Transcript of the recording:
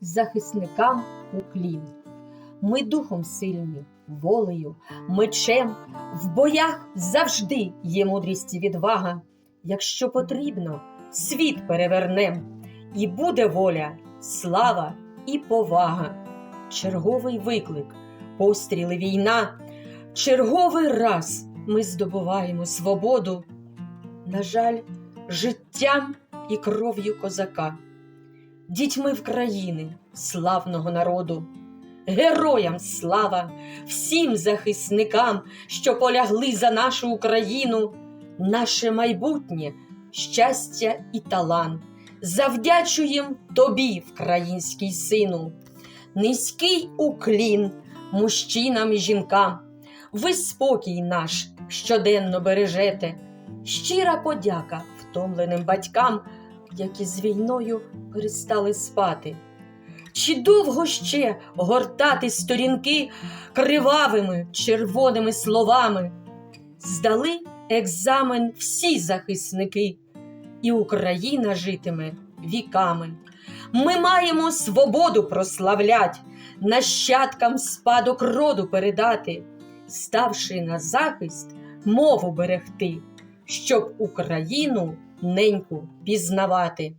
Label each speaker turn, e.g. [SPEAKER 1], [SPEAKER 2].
[SPEAKER 1] захисникам уклін. Ми духом сильні, волею, мечем, в боях завжди є мудрість і відвага. Якщо потрібно, світ перевернем, і буде воля, слава і повага. Черговий виклик, постріли війна. Черговий раз ми здобуваємо свободу. На жаль, життям і кров'ю козака, дітьми в країни славного народу, героям слава, всім захисникам, що полягли за нашу Україну, наше майбутнє, щастя і талант. Завдячуєм тобі, український сину, низький уклін мужчинам і жінкам. Ви спокій наш щоденно бережете, щира подяка втомленим батькам, які з війною перестали спати. Чи довго ще гортати сторінки кривавими червоними словами? Здали екзамен всі захисники, і Україна житиме віками. Ми маємо свободу прославлять, нащадкам спадок роду передати, ставши на захист, мову берегти, щоб Україну неньку пізнавати.